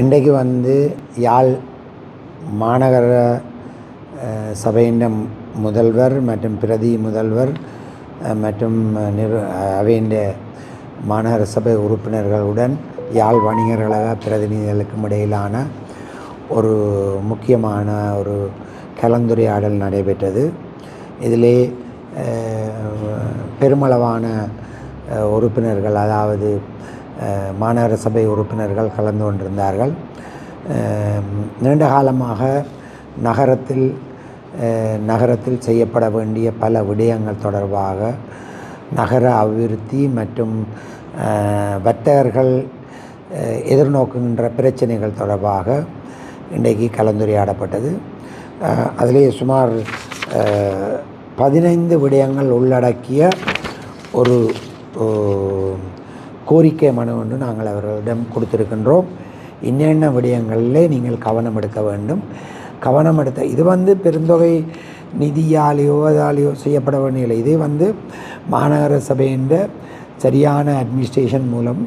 இன்றைக்கு வந்து யாழ் மாநகர சபையின் முதல்வர் மற்றும் பிரதி முதல்வர் மற்றும் நிறு அவையின் மாநகர சபை உறுப்பினர்களுடன் யாழ் வணிகர்களாக பிரதிநிதிகளுக்கும் இடையிலான ஒரு முக்கியமான ஒரு கலந்துரையாடல் நடைபெற்றது. இதிலே பெருமளவான உறுப்பினர்கள் அதாவது மாநகர சபை உறுப்பினர்கள் கலந்து கொண்டிருந்தார்கள். நீண்ட காலமாக நகரத்தில் நகரத்தில் செய்யப்பட வேண்டிய பல விடயங்கள் தொடர்பாக நகர அபிவிருத்தி மற்றும் வர்த்தகர்கள் எதிர்நோக்குகின்ற பிரச்சனைகள் தொடர்பாக இன்றைக்கு கலந்துரையாடப்பட்டது. அதிலே சுமார் பதினைந்து விடயங்கள் உள்ளடக்கிய ஒரு கோரிக்கை மனு ஒன்று நாங்கள் அவர்களிடம் கொடுத்துருக்கின்றோம். இன்னென்ன விடயங்களிலே நீங்கள் கவனம் எடுக்க வேண்டும்? கவனம் எடுத்த இது வந்து பெருந்தொகை நிதியாலேயோ அதாலேயோ செய்யப்பட வேண்டியதில்லை இது வந்து மாநகர சபையின் சரியான அட்மினிஸ்ட்ரேஷன் மூலம்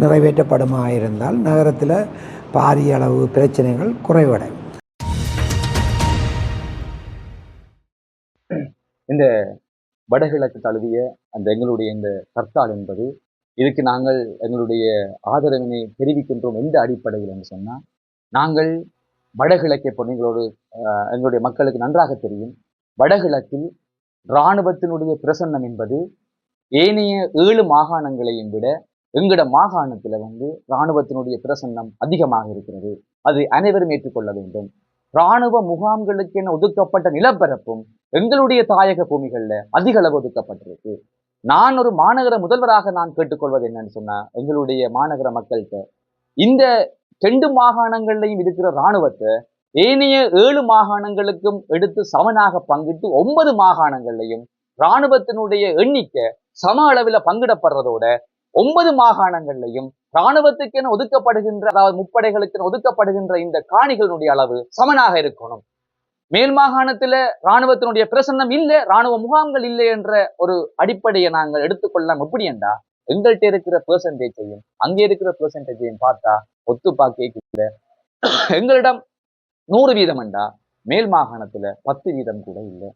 நிறைவேற்றப்படுமா இருந்தால் நகரத்தில் பாரிய அளவு பிரச்சனைகள் குறைவடையும். இந்த வடகிழக்கு தழுவிய அந்த எங்களுடைய இந்த கர்த்தால் என்பது இதுக்கு நாங்கள் எங்களுடைய ஆதரவினை தெரிவிக்கின்றோம் எந்த அடிப்படையில் என்று சொன்னால் நாங்கள் வடகிழக்கை இப்போ எங்களுடைய மக்களுக்கு நன்றாக தெரியும். வடகிழக்கில் இராணுவத்தினுடைய பிரசன்னம் என்பது ஏனைய ஏழு மாகாணங்களையும் விட எங்கட மாகாணத்தில் வந்து இராணுவத்தினுடைய பிரசன்னம் அதிகமாக இருக்கிறது. அது அனைவரும் ஏற்றுக்கொள்ள வேண்டும். இராணுவ முகாம்களுக்கென ஒதுக்கப்பட்ட நிலப்பரப்பும் எங்களுடைய தாயக பூமிகளில் அதிக அளவு ஒதுக்கப்பட்டிருக்கு. நான் ஒரு மாநகர முதல்வராக நான் கேட்டுக்கொள்வது என்னன்னு சொன்னா எங்களுடைய மாநகர மக்கள்கிட்ட இந்த ரெண்டு மாகாணங்கள்லையும் இருக்கிற இராணுவத்தை ஏனைய ஏழு மாகாணங்களுக்கும் எடுத்து சமனாக பங்கிட்டு ஒன்பது மாகாணங்கள்லையும் இராணுவத்தினுடைய எண்ணிக்கை சம அளவில் பங்கிடப்படுறதோட ஒன்பது மாகாணங்கள்லையும் இராணுவத்துக்கென ஒதுக்கப்படுகின்ற அதாவது முப்படைகளுக்கென ஒதுக்கப்படுகின்ற இந்த காணிகளுடைய அளவு சமனாக இருக்கணும். மேல் மாகாணத்துல இராணுவத்தினுடைய பிரசன்னம் இல்லை இராணுவ முகாம்கள் இல்லை என்ற ஒரு அடிப்படையை நாங்கள் எடுத்துக்கொள்ளலாம். எப்படி என்றா எங்கள்கிட்ட இருக்கிற பெர்சன்டேஜையும் அங்கே இருக்கிற பெர்சன்டேஜையும் பார்த்தா ஒத்து பார்க்க எங்களிடம் நூறு வீதம் என்றா மேல் மாகாணத்துல பத்து வீதம் கூட இல்லை.